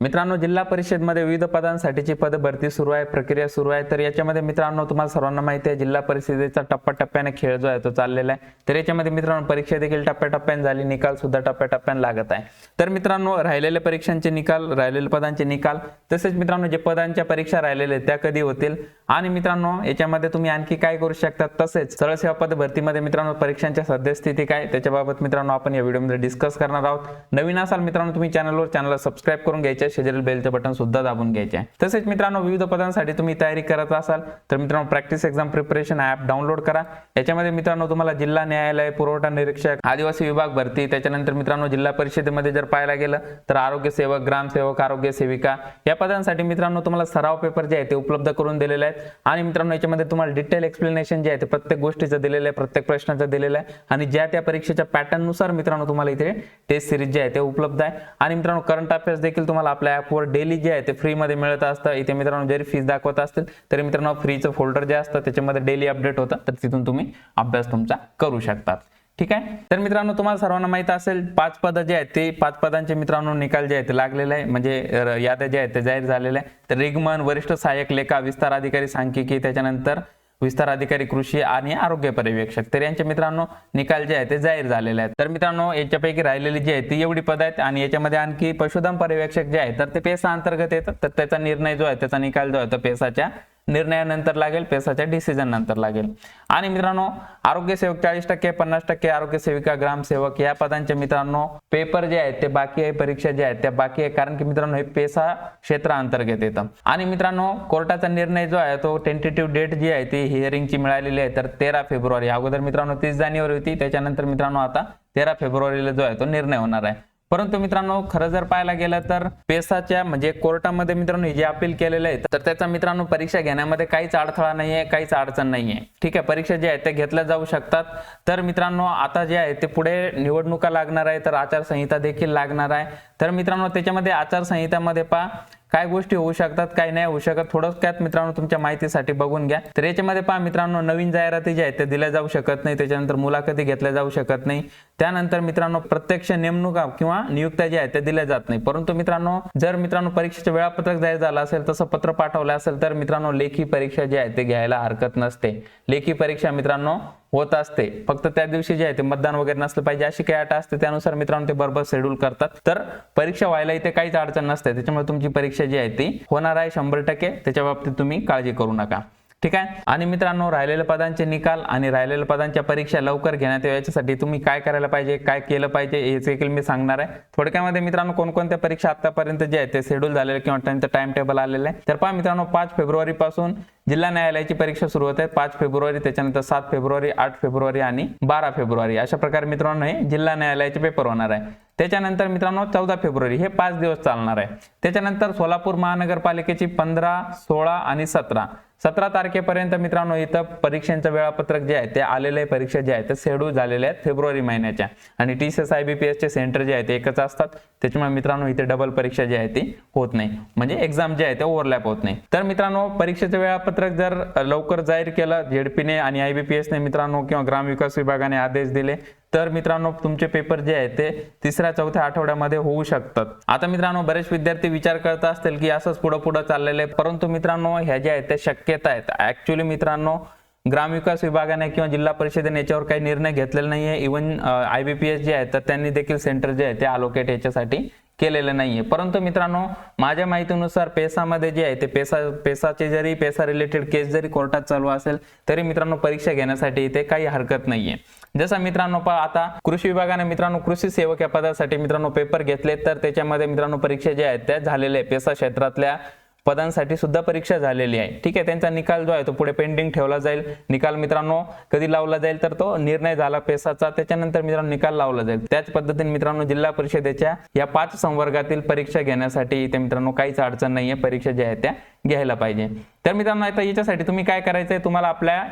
मित्रांनो जिल्हा परिषदमध्ये विविध पदांसाठीची पद भरती सुरू आहे प्रक्रिया सुरू आहे. तर याच्यामध्ये मित्रांनो तुम्हाला सर्वांना माहिती आहे जिल्हा परिषदेचा टप्प्याटप्प्याने खेळ जो आहे तो चाललेला आहे. तर याच्यामध्ये मित्रांनो परीक्षा देखील टप्प्याटप्प्याने झाली निकाल सुद्धा टप्प्याटप्प्याने लागत आहे. तर मित्रांनो राहिलेल्या परीक्षांचे निकाल राहिलेल्या पदांचे निकाल तसेच मित्रांनो जे पदांच्या परीक्षा राहिलेल्या आहेत त्या कधी होतील? आणि मित्रांनो याच्यामध्ये तुम्ही आणखी काय करू शकता तसेच सरळ सेवा पद भरतीमध्ये मित्रांनो परीक्षांच्या सद्यस्थिती काय? त्याच्याबाबत मित्रांनो आपण या व्हिडिओमध्ये डिस्कस करणार आहोत. नवीन असाल मित्रांनो तुम्ही चॅनलवर चॅनलला सबस्क्राईब करून घ्यायचे. आहे, शेजारील बेलचे बटन सुद्धा दाबून घ्यायचे. आहे तसेच मित्रांनो विविध पदांसाठी तुम्ही तयारी करत असाल तर मित्रांनो practice exam preparation app download करा. याच्यामध्ये मित्रांनो तुम्हाला जिल्हा न्यायालय पुरवठा निरीक्षक आदिवासी विभाग भरती त्याच्यानंतर मित्रांनो जिल्हा परिषदेमध्ये जर पाहायला गेलं तर आरोग्य सेवक ग्रामसेवक आरोग्य सेविका या पदांसाठी मित्रांनो तुम्हाला सराव पेपर जे आहे ते उपलब्ध करून दिलेले आहेत. आणि मित्रांनो याच्यामध्ये तुम्हाला डिटेल एक्सप्लेनेशन जे आहे ते प्रत्येक गोष्टीचं दिलेलं आहे प्रत्येक प्रश्नाचं दिलेलं आहे. आणि ज्या त्या परीक्षेच्या पॅटर्ननुसार मित्रांनो तुम्हाला इथे टेस्ट सिरीज जे आहे ते उपलब्ध आहे. आणि मित्रांनो करंट अफेअर्स देखील तुम्हाला आपल्या ॲपवर डेली जे आहे ते फ्रीमध्ये मिळत असतं. इथे मित्रांनो जरी फीस दाखवत असतील तरी मित्रांनो फ्रीचं फोल्डर जे असतं त्याच्यामध्ये डेली अपडेट होतं. तर तिथून तुम्ही अभ्यास तुमचा करू शकतात. ठीक आहे? तर मित्रांनो तुम्हाला सर्वांना माहीत असेल पाच पद जे आहेत ते पाच पदांचे मित्रांनो निकाल जे आहेत लागलेले आहे. म्हणजे याद्या जे आहेत ते जाहीर झालेल्या आहे. तर रिगमन वरिष्ठ सहाय्यक लेखा विस्तार अधिकारी सांख्यिकी त्याच्यानंतर विस्तार अधिकारी कृषी आणि आरोग्य पर्यवेक्षक. तर यांचे मित्रांनो निकाल जे आहे ते जाहीर झालेले आहेत. तर मित्रांनो याच्यापैकी राहिलेली जी आहे ती एवढी पद आहेत आणि याच्यामध्ये आणखी पशुधन पर्यवेक्षक जे आहे तर ते पेसा अंतर्गत येतात. तर त्याचा निर्णय जो आहे त्याचा निकाल जो आहे तो पेसाच्या निर्णयानंतर लागेल पेसाच्या डिसिजन नंतर लागेल. आणि मित्रांनो आरोग्य सेवक चाळीस टक्के पन्नास टक्के आरोग्य सेविका ग्रामसेवक या पदांचे मित्रांनो पेपर जे आहेत ते बाकी आहे परीक्षा जे आहेत त्या बाकी आहे कारण की मित्रांनो हे पेसा क्षेत्राअंतर्गत येतं. आणि मित्रांनो कोर्टाचा निर्णय जो आहे तो टेंटेटिव्ह डेट जी आहे ती हिअरिंगची मिळालेली आहे तर तेरा फेब्रुवारी. अगोदर मित्रांनो तीस जानेवारी होती त्याच्यानंतर मित्रांनो आता तेरा फेब्रुवारीला जो आहे तो निर्णय होणार आहे. परंतु मित्रांनो खरं जर पाहायला गेलं तर पेसाच्या म्हणजे कोर्टामध्ये मित्रांनो हे जे अपील केलेलं आहे तर त्याचा मित्रांनो परीक्षा घेण्यामध्ये काहीच अडथळा नाहीये काहीच अडचण नाहीये. ठीक आहे परीक्षा जे आहेत त्या घेतल्या जाऊ शकतात. तर मित्रांनो आता जे आहे ते पुढे निवडणुका लागणार आहे तर आचारसंहिता देखील लागणार आहे. तर मित्रांनो त्याच्यामध्ये आचारसंहितामध्ये पहा काय गोष्टी होऊ शकतात काय नाही होऊ शकत थोडक्यात मित्रांनो तुमच्या माहितीसाठी बघून घ्या. तर याच्यामध्ये पहा मित्रांनो नवीन जाहिराती ज्या आहेत त्या दिल्या जाऊ शकत नाही त्याच्यानंतर मुलाखती घेतल्या जाऊ शकत नाही. त्यानंतर मित्रांनो प्रत्यक्ष नेमणुका किंवा नियुक्त्या ज्या आहेत त्या दिल्या जात नाही. परंतु मित्रांनो जर मित्रांनो परीक्षेचे वेळापत्रक जाहीर झालं असेल तसं पत्र पाठवलं असेल तर मित्रांनो लेखी परीक्षा जी आहे ते घ्यायला हरकत नसते. लेखी परीक्षा मित्रांनो होत असते. फक्त त्या दिवशी जे आहे ते मतदान वगैरे नसलं पाहिजे अशी काही अट असते त्यानुसार मित्रांनो ते बरोबर शेड्यूल करतात. तर परीक्षा व्हायला इथे काहीच अडचण नसते. त्याच्यामुळे तुमची परीक्षा जी आहे ती होणार आहे शंभर टक्के. त्याच्या बाबतीत तुम्ही काळजी करू नका. ठीक आहे? आणि मित्रांनो राहिलेल्या पदांचे निकाल आणि राहिलेल्या पदांच्या परीक्षा लवकर घेण्यात याच्यासाठी तुम्ही काय करायला पाहिजे काय केलं पाहिजे हे देखील मी सांगणार आहे. थोडक्यामध्ये मित्रांनो कोणकोणत्या परीक्षा आतापर्यंत जे आहे ते शेड्यूल झालेले किंवा त्यांचं टाइम टेबल आलेलं आहे. तर पहा मित्रांनो पाच फेब्रुवारी पासून जिल्हा न्यायालयाची परीक्षा सुरू होते पाच फेब्रुवारी त्याच्यानंतर सात फेब्रुवारी आठ फेब्रुवारी आणि बारा फेब्रुवारी. अशा प्रकारे मित्रांनो हे जिल्हा न्यायालयाचे पेपर होणार आहे. त्याच्यानंतर मित्रांनो चौदा फेब्रुवारी हे पाच दिवस चालणार आहे. त्याच्यानंतर सोलापूर महानगरपालिकेची पंधरा सोळा आणि सतरा. सतरा तारखेपर्यंत मित्रांनो इथं परीक्षांचं वेळापत्रक जे आहे ते आलेले परीक्षा जे आहे ते शेड्यूल झालेले आहेत फेब्रुवारी महिन्याच्या. आणि T C S I B P एसचे सेंटर जे आहे ते एकच असतात. त्याच्यामुळे मित्रांनो इथे डबल परीक्षा जी आहे ती होत नाही. म्हणजे एक्झाम जे आहे ते ओव्हरलॅप होत नाही. तर मित्रांनो परीक्षेचं वेळापत्रक जर लवकर जाहीर केलं झेडपीने आणि आय बी पी एसने मित्रांनो किंवा ग्रामविकास विभागाने आदेश दिले तर मित्रांनो तुमचे पेपर जे आहे ते तिसऱ्या चौथ्या आठवड्यामध्ये होऊ शकतात. आता मित्रांनो बरेच विद्यार्थी विचार करत असतील की असंच पुढं पुढं चाललेलं आहे. परंतु मित्रांनो ह्या ज्या आहेत त्या शक्यता आहेत. ऍक्च्युली मित्रांनो ग्रामविकास विभागाने किंवा जिल्हा परिषदेने याच्यावर काही निर्णय घेतलेला नाहीये. Even I B P S जे आहेत तर त्यांनी देखील सेंटर जे आहे ते अलोकेट याच्यासाठी केलेलं नाही आहे परंतु मित्रांनो माझ्या माहितीनुसार पेसामध्ये जे आहे ते पेसा पेसाचे जरी पेसा रिलेटेड केस जरी कोर्टात चालू असेल तरी मित्रांनो परीक्षा घेण्यासाठी इथे काही हरकत नाहीये. जसं मित्रांनो आता कृषी विभागाने मित्रांनो कृषी सेवक या पदासाठी मित्रांनो पेपर घेतले तर त्याच्यामध्ये मित्रांनो परीक्षा ज्या आहेत त्या झालेल्या आहे पेसा क्षेत्रातल्या पदांसाठी सुद्धा परीक्षा झालेली आहे. ठीक आहे त्यांचा निकाल जो आहे तो पुढे पेंडिंग ठेवला जाईल. निकाल मित्रांनो कधी लावला जाईल तर तो निर्णय झाला पेसाचा. त्याच्यानंतर मित्रांनो निकाल लावला जाईल. त्याच पद्धतीने मित्रांनो जिल्हा परिषदेच्या या पाच संवर्गातील परीक्षा घेण्यासाठी इथे मित्रांनो काहीच अडचण नाहीये. परीक्षा ज्या आहेत त्या घ्यायला पाहिजे. तर मित्रांनो आता याच्यासाठी तुम्ही काय करायचंय? तुम्हाला आपल्या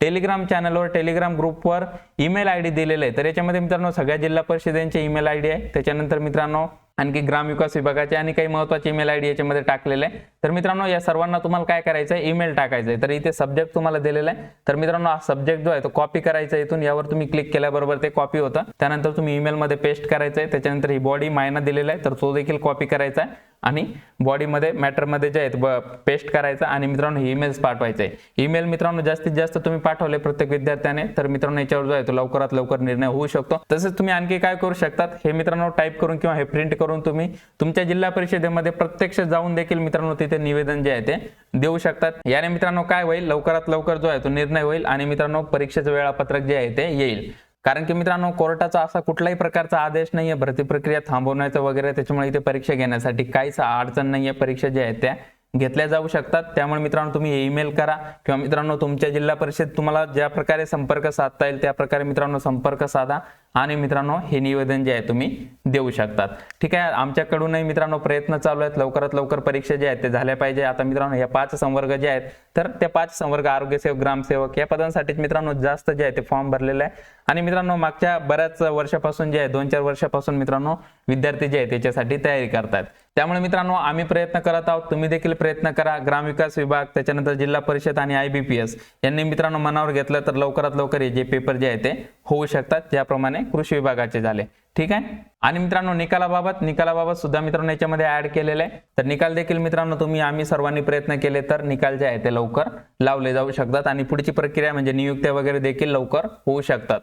टेलिग्राम चॅनलवर टेलिग्राम ग्रुपवर ईमेल आय डी दिलेलं आहे. तर याच्यामध्ये मित्रांनो सगळ्या जिल्हा परिषदेचे ईमेल आय डी आहे. त्याच्यानंतर मित्रांनो आणखी ग्रामविकास विभागाचे आणि काही महत्त्वाचे ईमेल आय डी याच्यामध्ये टाकलेले आहे. तर मित्रांनो या सर्वांना तुम्हाला काय करायचं आहे ईमेल टाकायचं आहे तर इथे सब्जेक्ट तुम्हाला दिलेला आहे. तर मित्रांनो हा सब्जेक्ट जो आहे तो कॉपी करायचा इथून. यावर तुम्ही क्लिक केल्याबरोबर ते कॉपी होतं. त्यानंतर तुम्ही ईमेलमध्ये पेस्ट करायचं आहे त्याच्यानंतर ही बॉडी मायना दिलेला आहे. तर तो देखील कॉपी करायचा आहे. आणि बॉडीमध्ये मॅटरमध्ये जे आहेत पेस्ट करायचं आणि मित्रांनो ईमेल्स पाठवायचे. आहे ईमेल मित्रांनो जास्तीत जास्त तुम्ही पाठवले प्रत्येक विद्यार्थ्याने तर मित्रांनो याच्यावर जो आहे तो लवकरात लवकर निर्णय होऊ शकतो. तसेच तुम्ही आणखी काय करू शकतात हे मित्रांनो टाईप करून किंवा हे प्रिंट करून तुम्ही तुमच्या जिल्हा परिषदेमध्ये प्रत्यक्ष जाऊन देखील मित्रांनो तिथे निवेदन जे आहे ते देऊ शकतात. याने मित्रांनो काय होईल? लवकरात लवकर जो आहे तो निर्णय होईल आणि मित्रांनो परीक्षेचं वेळापत्रक जे आहे ते येईल. कारण की मित्रांनो कोर्टाचा असा कुठलाही प्रकारचा आदेश नाहीये भरती प्रक्रिया थांबवण्याचा वगैरे त्याच्यामुळे इथे परीक्षा घेण्यासाठी काहीच अडचण नाहीये. परीक्षा ज्या आहेत त्या घेतल्या जाऊ शकतात. त्यामुळे मित्रांनो तुम्ही ईमेल करा किंवा मित्रांनो तुमच्या जिल्हा परिषद तुम्हाला ज्या प्रकारे संपर्क साधता येईल त्या प्रकारे मित्रांनो संपर्क साधा. आणि मित्रांनो हे निवेदन जे आहे तुम्ही देऊ शकतात. ठीक आहे आमच्याकडूनही मित्रांनो प्रयत्न चालू आहेत. लवकरात लवकर परीक्षा जे आहेत ते झाल्या पाहिजे. आता मित्रांनो या पाच संवर्ग जे आहेत तर त्या पाच संवर्ग आरोग्यसेवक ग्रामसेवक या पदांसाठीच मित्रांनो जास्त जे आहे ते फॉर्म भरलेले आहे. आणि मित्रांनो मागच्या बऱ्याच वर्षापासून जे आहे दोन चार वर्षापासून मित्रांनो विद्यार्थी जे आहे त्याच्यासाठी तयारी करतात. त्यामुळे मित्रांनो आम्ही प्रयत्न करत आहोत. तुम्ही देखील प्रयत्न करा. ग्रामविकास विभाग त्याच्यानंतर जिल्हा परिषद आणि आय बी पी एस यांनी मित्रांनो मनावर घेतलं तर लवकरात लवकर हे जे पेपर जे आहे ते होऊ शकतात. ज्याप्रमाणे कृषी विभागाचे झाले. ठीक आहे? आणि मित्रांनो निकालाबाबत निकालाबाबत सुद्धा मित्रांनो याच्यामध्ये ऍड केलेलं आहे. तर निकाल देखील मित्रांनो तुम्ही आम्ही सर्वांनी प्रयत्न केले तर निकाल जे आहे ते लवकर लावले जाऊ शकतात. आणि पुढची प्रक्रिया म्हणजे नियुक्त्या वगैरे देखील लवकर होऊ शकतात.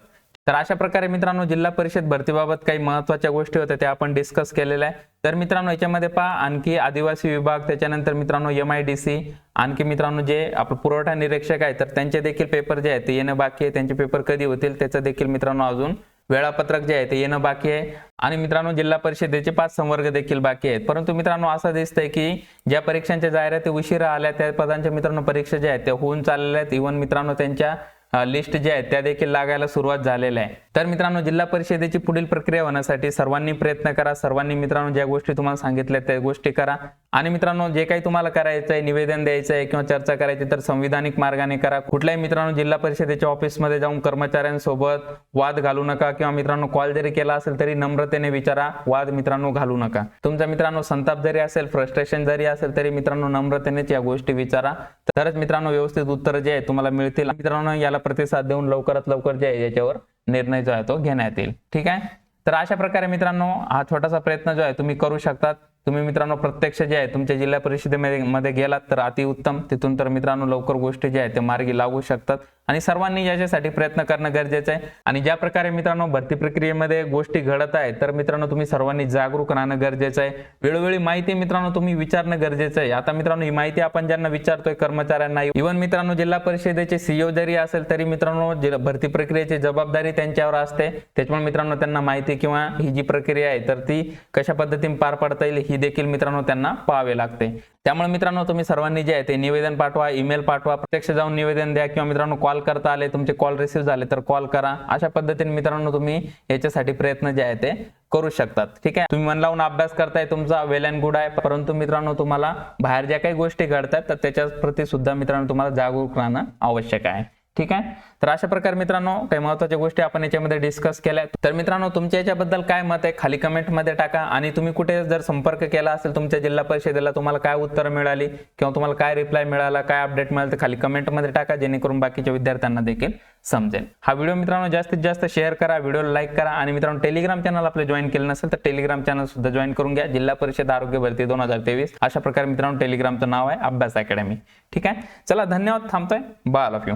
तर अशा प्रकारे मित्रांनो जिल्हा परिषद भरतीबाबत काही महत्त्वाच्या गोष्टी होत्या त्या आपण डिस्कस केलेल्या आहे. तर मित्रांनो याच्यामध्ये पहा आणखी आदिवासी विभाग त्याच्यानंतर मित्रांनो एम आय डी सी आणखी मित्रांनो जे आपलं पुरवठा निरीक्षक आहे तर त्यांचे देखील पेपर जे आहेत ते येणं बाकी आहे. त्यांचे पेपर कधी होतील त्याचं देखील मित्रांनो अजून वेळापत्रक जे आहे ते येणं बाकी आहे. आणि मित्रांनो जिल्हा परिषदेचे पाच संवर्ग देखील बाकी आहेत. परंतु मित्रांनो असं दिसतंय की ज्या परीक्षांच्या जाहिराती उशिरा आल्या त्या पदांच्या मित्रांनो परीक्षा ज्या आहेत त्या होऊन चाललेल्या आहेत. इव्हन मित्रांनो त्यांच्या लिस्ट ज्या आहेत त्या देखील लागायला सुरुवात झालेल्या आहे. तर मित्रांनो जिल्हा परिषदेची पुढील प्रक्रिया होण्यासाठी सर्वांनी प्रयत्न करा. सर्वांनी मित्रांनो ज्या गोष्टी तुम्हाला सांगितल्या त्या गोष्टी करा. आणि मित्रांनो जे काही तुम्हाला करायचं आहे निवेदन द्यायचं आहे किंवा चर्चा करायची तर संविधानिक मार्गाने करा. कुठल्याही मित्रांनो जिल्हा परिषदेच्या ऑफिसमध्ये जाऊन कर्मचाऱ्यांसोबत वाद घालू नका किंवा मित्रांनो कॉल जरी केला असेल तरी नम्रतेने विचारा वाद मित्रांनो घालू नका. तुमचा मित्रांनो संताप जरी असेल फ्रस्ट्रेशन जरी असेल तरी मित्रांनो नम्रतेनेच या गोष्टी विचारा. तरच मित्रांनो व्यवस्थित उत्तर जे आहे तुम्हाला मिळतील. मित्रांनो याला प्रतिसाद देऊन लवकरात लवकर जे आहे याच्यावर निर्णय जो आहे तो घेण्यात येईल. ठीक आहे? तर अशा प्रकारे मित्रांनो हा छोटासा प्रयत्न जो आहे तुम्ही करू शकतात. तुम्ही मित्रांनो प्रत्यक्ष जे आहे तुमच्या जिल्हा परिषदेमध्ये मध्ये गेलात तर अतिउत्तम तिथून तर मित्रांनो लवकर गोष्टी ज्या आहेत ते मार्गी लागू शकतात. आणि सर्वांनी याच्यासाठी प्रयत्न करणं गरजेचं आहे. आणि ज्या प्रकारे मित्रांनो भरती प्रक्रियेमध्ये गोष्टी घडत आहेत तर मित्रांनो तुम्ही सर्वांनी जागरूक राहणं गरजेचं आहे. वेळोवेळी माहिती मित्रांनो तुम्ही विचारणं गरजेचं आहे. आता मित्रांनो ही माहिती आपण ज्यांना विचारतोय कर्मचाऱ्यांना इव्हन मित्रांनो जिल्हा परिषदेचे सीईओ जरी असेल तरी मित्रांनो भरती प्रक्रियेची जबाबदारी त्यांच्यावर असते. त्याच्यामुळे मित्रांनो त्यांना माहिती किंवा ही जी प्रक्रिया आहे तर ती कशा पद्धतीने पार पाडता येईल ही देखील मित्रांनो त्यांना पाहावे लागते. त्यामुळे मित्रांनो तुम्ही सर्वांनी जे आहे ते निवेदन पाठवा ईमेल पाठवा प्रत्यक्ष जाऊन निवेदन द्या किंवा मित्रांनो कॉल करता आले तुमचे कॉल रिसीव्ह झाले तर कॉल करा. अशा पद्धतीने मित्रांनो तुम्ही याच्यासाठी प्रयत्न जे आहे ते करू शकतात. ठीक आहे? तुम्ही मन लावून अभ्यास करताय तुमचा वेल अँड गुड आहे परंतु मित्रांनो तुम्हाला बाहेर ज्या काही गोष्टी घडतात तर त्याच्या प्रती सुद्धा मित्रांनो तुम्हाला जागरूक राहणं आवश्यक आहे. ठीक आहे? तर अशा प्रकारे मित्रांनो काही महत्त्वाच्या गोष्टी आपण याच्यामध्ये डिस्कस केल्या. तर मित्रांनो तुमच्या याच्याबद्दल काय मत आहे? खाली कमेंटमध्ये टाका. आणि तुम्ही कुठे जर संपर्क केला असेल तुमच्या जिल्हा परिषदेला तुम्हाला काय उत्तर मिळाली? किंवा तुम्हाला काय रिप्लाय मिळाला काय अपडेट मिळालं तर खाली कमेंटमध्ये टाका. जेणेकरून बाकीच्या विद्यार्थ्यांना देखील समजेल. हा व्हिडिओ मित्रांनो जास्तीत जास्त शेअर करा व्हिडिओला लाईक करा. आणि मित्रांनो टेलिग्राम चॅनल आपले जॉईन केलं नसेल तर टेलिग्राम चॅनल सुद्धा जॉईन करून घ्या. जिल्हा परिषद आरोग्य भरती दोन हजार तेवीस. अशा प्रकारे मित्रांनो टेलिग्रामचं नाव आहे अभ्यास अकॅडमी ठीक आहे? चला धन्यवाद. थांबतोय. Bye all of you